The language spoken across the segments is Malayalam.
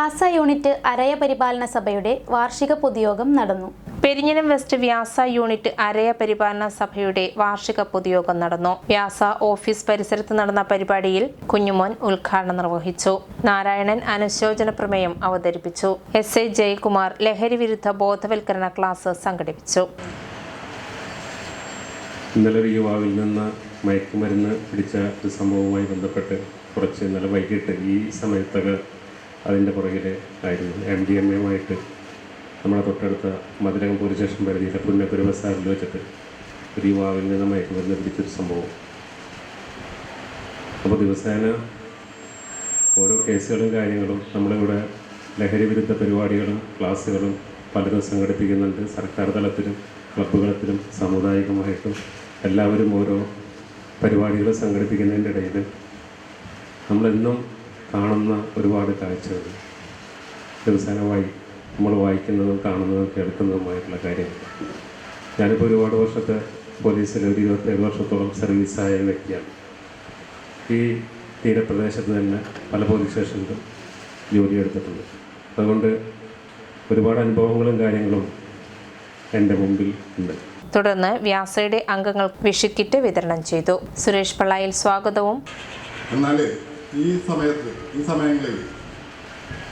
വ്യാസ യൂണിറ്റ് അരയ പരിപാലന സഭയുടെ വാർഷിക പൊതുയോഗം നടന്നു. പെരിഞ്ഞനം വെസ്റ്റ് വ്യാസ യൂണിറ്റ് അരയ പരിപാലന സഭയുടെ വാർഷിക പൊതുയോഗം നടന്നു. വ്യാസ ഓഫീസ് പരിസരത്ത് നടന്ന പരിപാടിയിൽ കുഞ്ഞുമോൻ ഉദ്ഘാടനം നിർവഹിച്ചു. നാരായണൻ അനുശോചന പ്രമേയം അവതരിപ്പിച്ചു. എസ് എ ജയകുമാർ ലഹരി വിരുദ്ധ ബോധവൽക്കരണ ക്ലാസ് സംഘടിപ്പിച്ചു. ഇന്നലെ ഒരു യുവാവിൽ നിന്ന് മയക്കുമരുന്ന് പിടിച്ച ഒരു സംഭവവുമായി ബന്ധപ്പെട്ട് കുറച്ച് ഇന്നലെ വൈകിട്ട് ഈ സമയത്തൊക്കെ അതിന്റെ പുറകിൽ ആയിരുന്നു. എം ഡി എം എയുമായിട്ട് നമ്മുടെ തൊട്ടടുത്ത മധുരകം പോലീസ് സ്റ്റേഷൻ പരിധിയിലെ പുന്നക്കുരു ബസാറിൽ വെച്ചിട്ട് ഒരു യുവാവിൽ നിന്ന് മയക്കുമരുന്ന് പിടിച്ചൊരു സംഭവം. അപ്പോൾ ദിവസേന ഓരോ കേസുകളും കാര്യങ്ങളും നമ്മളിവിടെ ലഹരി വിരുദ്ധ പരിപാടികളും ക്ലാസ്സുകളും പലതും സംഘടിപ്പിക്കുന്നുണ്ട്. സർക്കാർ തലത്തിലും ക്ലബ്ബുകളത്തിലും സാമുദായികമായിട്ടും എല്ലാവരും ഓരോ പരിപാടികൾ സംഘടിപ്പിക്കുന്നതിന്റെ ഇടയിൽ നമ്മളെന്നും കാണുന്ന ഒരുപാട് കാഴ്ചകൾ. ദിവസമായി നമ്മൾ വായിക്കുന്നതും കാണുന്നതും കേൾക്കുന്നതുമായിട്ടുള്ള കാര്യങ്ങൾ. ഞാനിപ്പോൾ ഒരുപാട് വർഷത്തെ പോലീസിൽ ഒരു ഇരുപത്തേഴ് വർഷത്തോളം സർവീസായ വ്യക്തിയാണ്. ഈ തീരപ്രദേശത്ത് തന്നെ പല പോലീസ് സ്റ്റേഷനിലും ജോലിയെടുത്തിട്ടുണ്ട് അതുകൊണ്ട് ഒരുപാട് അനുഭവങ്ങളും കാര്യങ്ങളും എന്റെ മുമ്പിൽ ഉണ്ട്. തുടർന്ന് വ്യാസയുടെ അംഗങ്ങൾ വിഷുക്കിറ്റ് വിതരണം ചെയ്തു. സുരേഷ് പള്ളായിൽ സ്വാഗതവും. എന്നാൽ ഈ സമയത്ത് ഈ സമയങ്ങളിൽ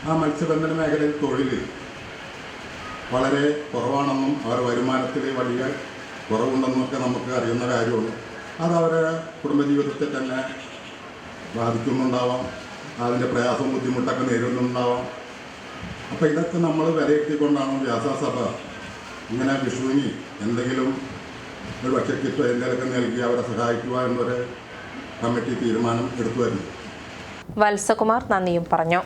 ആ മത്സ്യബന്ധന മേഖലയിൽ തൊഴിൽ വളരെ കുറവാണെന്നും അവരുടെ വരുമാനത്തിൽ വലിയ കുറവുണ്ടെന്നൊക്കെ നമുക്ക് അറിയുന്ന കാര്യമാണ് അത് അവരുടെ കുടുംബജീവിതത്തെ തന്നെ ബാധിക്കുന്നുണ്ടാവാം. അതിന്റെ പ്രയാസവും ബുദ്ധിമുട്ടൊക്കെ നേരിടുന്നുണ്ടാവാം. അപ്പോൾ ഇതൊക്കെ നമ്മൾ വിലയിരുത്തിക്കൊണ്ടാണ് വ്യാസസഭ ഇങ്ങനെ വിഷുവിന് എന്തെങ്കിലും ഒരു പക്ഷേ കിട്ടുക എന്തെങ്കിലുമൊക്കെ നൽകി അവരെ സഹായിക്കുക എന്നൊരു കമ്മിറ്റി തീരുമാനം എടുത്തു വരുന്നത്. വത്സകുമാർ നന്ദിയും പറഞ്ഞു